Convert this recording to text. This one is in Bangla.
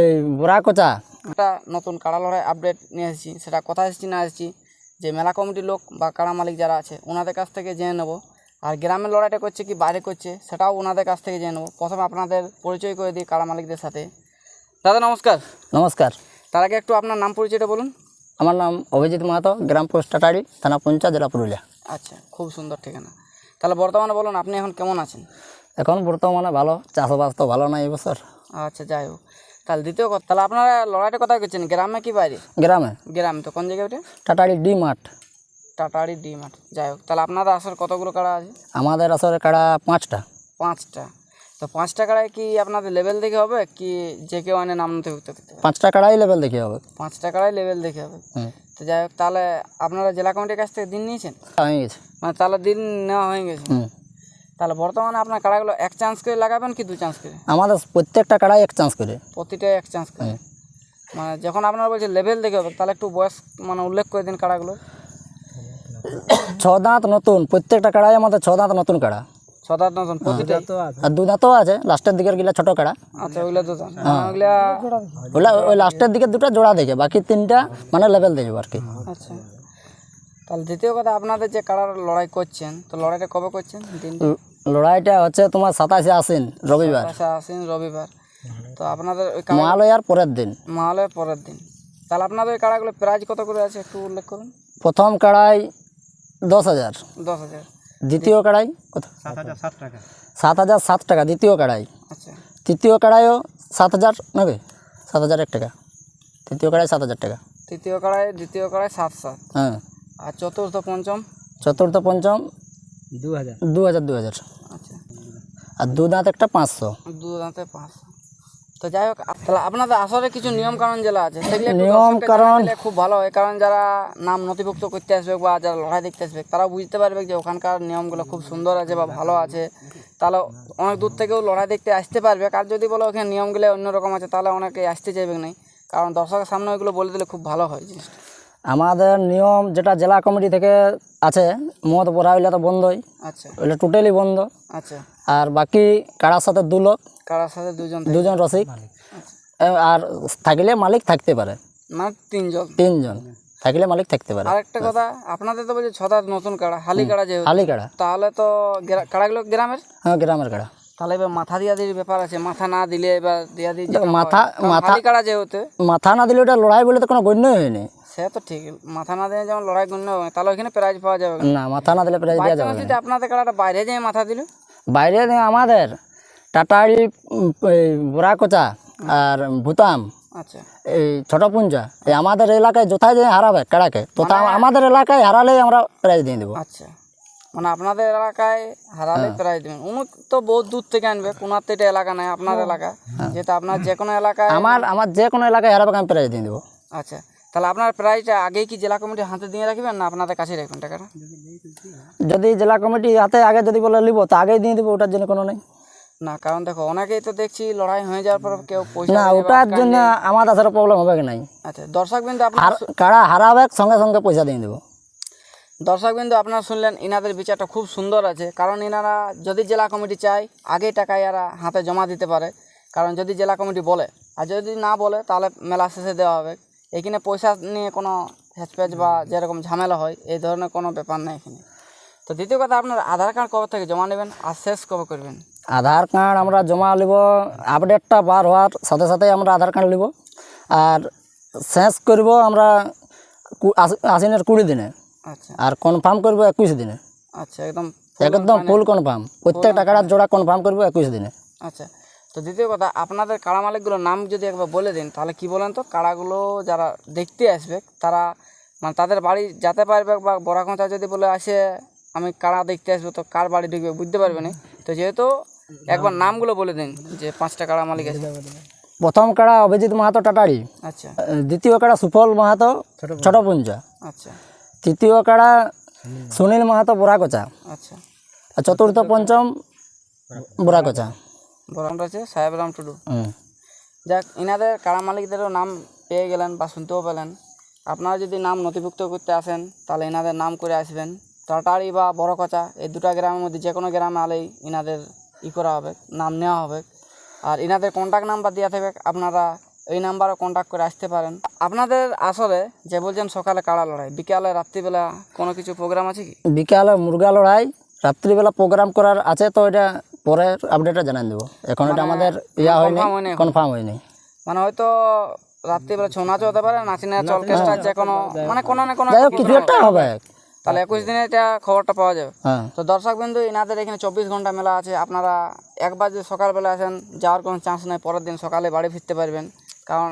এই বোরাকোচা একটা নতুন কাড়া লড়াই আপডেট নিয়ে এসেছি সেটা কোথায় এসেছি না এসেছি যে মেলা কমিটির লোক বা কাড়া মালিক যারা আছে ওনাদের কাছ থেকে জেনে নেব। আর গ্রামের লড়াইটা করছে কি বাইরে করছে সেটাও ওনাদের কাছ থেকে জেনে নেব। প্রথমে আপনাদের পরিচয় করে দিই কাড়া মালিকদের সাথে। দাদা নমস্কার। নমস্কার। তার আগে একটু আপনার নাম পরিচয়টা বলুন। আমার নাম অভিজিৎ মাহাতো গ্রাম পোস্ট টাটাড়ি থানা পঞ্চায়েত জেলা পুরুলিয়া। আচ্ছা খুব সুন্দর ঠিকানা। তাহলে বর্তমানে বলুন আপনি এখন কেমন আছেন? এখন বর্তমানে ভালো চাষবাস তো ভালো না এই বছর। আচ্ছা যাই হোক। তাহলে দ্বিতীয় কথা তাহলে আপনারা লড়াইটা কোথায় করছেন গ্রামে কি বাইরে গ্রামে। গ্রামে তো কোন জায়গায় ওটা টাটাড়ি ডি মাঠ। টাটাড়ি ডি মাঠ যাই হোক। তাহলে আপনাদের আসার কতগুলো কাড়া আছে? আমাদের আসলে কাড়া পাঁচটা। পাঁচটা। তো পাঁচটা কাড়ায় কি আপনাদের লেভেল দেখে হবে কি যে কেউ আনে নাম নথিভুক্ত করতে পারে পাঁচটা কাড়াই লেভেল দেখে হবে। পাঁচটা কাড়ায় লেভেল দেখে হবে। হুম। তো যাই হোক তাহলে আপনারা জেলা কমিটির কাছ থেকে দিন নিয়েছেন? হয়ে গেছে। মানে তাহলে দিন নেওয়া হয়ে গেছে? হুম। তাহলে বর্তমানে আপনার কাড়াগুলো এক চান্স করে লাগাবেন কি দু চান্স করে? আমাদের প্রত্যেকটা কাড়াই এক চান্স করে। প্রতিটা এক চান্স করে? মানে যখন আপনারা বলছে লেভেল দেখে হবে তাহলে একটু বয়স মানে উল্লেখ করে দিন কাড়াগুলো ছ দাঁত নতুন প্রত্যেকটা কাড়াই আমাদের ছ দাঁত নতুন কাড়া। সদাত নতুন প্রতিটা আর দু দাঁতও আছে লাস্টের দিকের গিলা ছোট কাড়া। আচ্ছা ওইগুলো তো জান। ওইগুলা ওগুলা ওই লাস্টের দিকে দুটো জোড়া দেখে বাকি তিনটা মানে লেভেল আর কি। আচ্ছা। তাহলে দ্বিতীয় কথা আপনাদের যে কাড়ার লড়াই করছেন তো লড়াইটা কবে করছেন? লড়াইটা হচ্ছে তোমার সাতাশে আসেন রবিবার। আসেন রবিবার। তো আপনাদের ওই কাড়া মহালয়ার পরের দিন। মহালয়ের পরের দিন। তাহলে আপনাদের ওই কাড়াগুলো প্রাইজ কত করে আছে একটু উল্লেখ করুন? প্রথম কাড়াই দশ হাজার। দশ হাজার। দ্বিতীয় কাড়াই কত? সাত হাজার সাত টাকা দ্বিতীয় কাড়াই। আচ্ছা। তৃতীয় কাড়াইও সাত হাজার নেবে? সাত হাজার এক টাকা। তৃতীয় কাড়াই সাত হাজার টাকা। তৃতীয় কাড়াই দ্বিতীয় কাড়াই সাত সাত। হ্যাঁ। আর চতুর্থ পঞ্চম? চতুর্থ পঞ্চম দু হাজার দু হাজার দু হাজার আচ্ছা। আর দু দাঁত একটা পাঁচশো। দু দাঁতে পাঁচশো। তো যাই হোক তাহলে আপনাদের আসলে কিছু নিয়ম কানুন যেটা আছে সেগুলো নিয়ম দিলে খুব ভালো হয় কারণ যারা নাম নথিভুক্ত করতে আসবে বা যারা লড়াই দেখতে আসবে তারা বুঝতে পারবে যে ওখানকার নিয়মগুলো খুব সুন্দর আছে বা ভালো আছে। তাহলে অনেক দূর থেকেও লড়াই দেখতে আসতে পারবে। আর যদি বলো ওখানে নিয়মগুলো অন্যরকম আছে তাহলে অনেকে আসতে চাইবে না কারণ দর্শকের সামনে ওইগুলো বলে দিলে খুব ভালো হয় জিনিসটা। আমাদের নিয়ম যেটা জেলা কমিটি থেকে আছে মদ পড়া হইলে তো বন্ধই। আচ্ছা। ওইটা টোটালি বন্ধ। আচ্ছা। আর বাকি কারার সাথে দু লোক কারার সাথে দুজন দুজন রসিক। আর থাকলে মালিক থাকতে পারে। মানে তিনজন। তিনজন। থাকলে মালিক থাকতে পারে। আরেকটা কথা আপনাদের তো বলছে ছটা নতুন কাড়া হালি কাড়া যে হালি কাড়া। তাহলে তো কাড়াগুলো গ্রামের? হ্যাঁ গ্রামের কাড়া। তাহলে এবার মাথা দিয়া দির ব্যাপার আছে। মাথা না দিলে এবার দিয়া দিই মাথা মাথা কাড়া যেহেতু। মাথা না দিলে ওটা লড়াই বলে তো কোনো গণ্যই হয়নি। সে তো ঠিক। মাথা না দিলে যেমন লড়াই গণ্য হবে তাহলে ওখানে প্রাইজ পাওয়া যাবে না মাথা না দিলে প্রাইজ দেওয়া যাবে যদি আপনাদের কাড়াটা বাইরে যেয়ে মাথা দিল? বাইরে দিয়ে আমাদের টাটাড়ি বোরাকোচা আর ভুতাম আচ্ছা। এই ছোট পুঞ্জা এই আমাদের এলাকায় যথায় যে হারাবে কাড়াকে। তো আমাদের এলাকায় হারালেই আমরা প্রাইজ দিয়ে দেবো। আচ্ছা। মানে আপনাদের এলাকায় হারালে প্রাইজ দেবেন। উনি তো বহুত দূর থেকে আনবে কোনার এটা এলাকা নাই আপনার এলাকা। যেহেতু আপনার যে কোনো এলাকায় আমার আমার যে কোনো এলাকায় হারাবে আমি প্রাইজ দিয়ে দেবো। আচ্ছা। তাহলে আপনার প্রাইজটা আগেই কি জেলা কমিটির হাতে দিয়ে রাখবেন না আপনাদের কাছে রাখবেন টাকাটা? যদি জেলা কমিটি হাতে আগে যদি বলে নিব তো আগেই দিয়ে দেবো ওটার জন্য কোনো নেই। না কারণ দেখো অনেকেই তো দেখছি লড়াই হয়ে যাওয়ার পর কেউ পয়সা না ওটার জন্য আমার আসলে প্রবলেম হবে কি নাই? আচ্ছা দর্শক বিন্দু আপনার কাড়া হারাবে সঙ্গে সঙ্গে পয়সা দিয়ে দেবো। দর্শক বিন্দু আপনারা শুনলেন ইনাদের বিচারটা খুব সুন্দর আছে। কারণ ইনারা যদি জেলা কমিটি চায় আগে টাকা এরা হাতে জমা দিতে পারে। কারণ যদি জেলা কমিটি বলে আর যদি না বলে তাহলে মেলা শেষে দেওয়া হবে। এখানে পয়সা নিয়ে কোনো হেচপেচ বা যেরকম ঝামেলা হয় এই ধরনের কোনো ব্যাপার নেই এখানে। তো দ্বিতীয় কথা আপনার আধার কার্ড কবে থেকে জমা নেবেন আর শেষ কবে করবেন? আধার কার্ড আমরা জমা নিব আপডেটটা বার হওয়ার সাথে সাথে আমরা আধার কার্ড নিব আর শেষ করব আমরা আশ্বিনের কুড়ি দিনে। আচ্ছা। আর কনফার্ম করব একুশ দিনে। আচ্ছা একদম একদম ফুল কনফার্ম প্রত্যেকটা কাড়ার জোড়া কনফার্ম করব একুশ দিনে। আচ্ছা। তো দ্বিতীয় কথা আপনাদের কাড়া মালিকগুলোর নাম যদি একবার বলে দিন তাহলে কি বলেন তো? কাড়াগুলো যারা দেখতে আসবে তারা মানে তাদের বাড়ি যেতে পারবে বা বড়াকোঁচা যদি বলে আসে আমি কাড়া দেখতে আসব তো কার বাড়ি ঢুকবে বুঝতে পারবে না। তো যেহেতু একবার নামগুলো বলে দিন যে পাঁচটা কাড়া মালিক আছে। প্রথম কাড়া অভিজিৎ মাহাতো টাটারি আচ্ছা। দ্বিতীয় কাড়া সুফল মাহাতো ছোট পুঞ্জা আচ্ছা। তৃতীয় কাড়া সুনীল মাহাতো বোরাকোচা আচ্ছা। আর চতুর্থ পঞ্চম বোরাকোচা আছে সাহেবরাম টুডু। হুম যাক ইনাদের কাড়া মালিকদেরও নাম পেয়ে গেলেন বা শুনতেও পেলেন। আপনারা যদি নাম নথিভুক্ত করতে আসেন তাহলে ইনাদের নাম করে আসবেন। টাটাড়ি বা বড়কচা এই দুটা গ্রামের মধ্যে যে কোনো গ্রামে আলেই ইনাদের ই করা হবে নাম নেওয়া হবে। আর ইনাদের কন্ট্যাক্ট নাম্বার দেওয়া থাকবে আপনারা এই নাম্বারে কন্ট্যাক্ট করে আসতে পারেন। আপনাদের আসলে যে বলছেন সকালে কাড়া লড়াই? বিকালে রাত্রিবেলা কোনো কিছু প্রোগ্রাম আছে কি? বিকালে মুরগা লড়াই রাত্রিবেলা প্রোগ্রাম করার আছে তো এটা পরের আপডেটে জানাই দেবো। এখন এটা আমাদের ইয়া হয়নি? কনফার্ম হয়নি। মানে হয়তো রাত্রিবেলা ছৌ নাচও হতে পারে নাচি নাচ অর্কেস্ট্রা যে কোনো মানে কোনো না কোনো কিছু একটা হবে। তাহলে একুশ দিনে এটা খবরটা পাওয়া যাবে। হ্যাঁ। তো দর্শক বিন্দু এনাদের এখানে চব্বিশ ঘণ্টা মেলা আছে। আপনারা একবার যদি সকালবেলা আসেন যাওয়ার কোনো চান্স নেই পরের দিন সকালে বাড়ি ফিরতে পারবেন। কারণ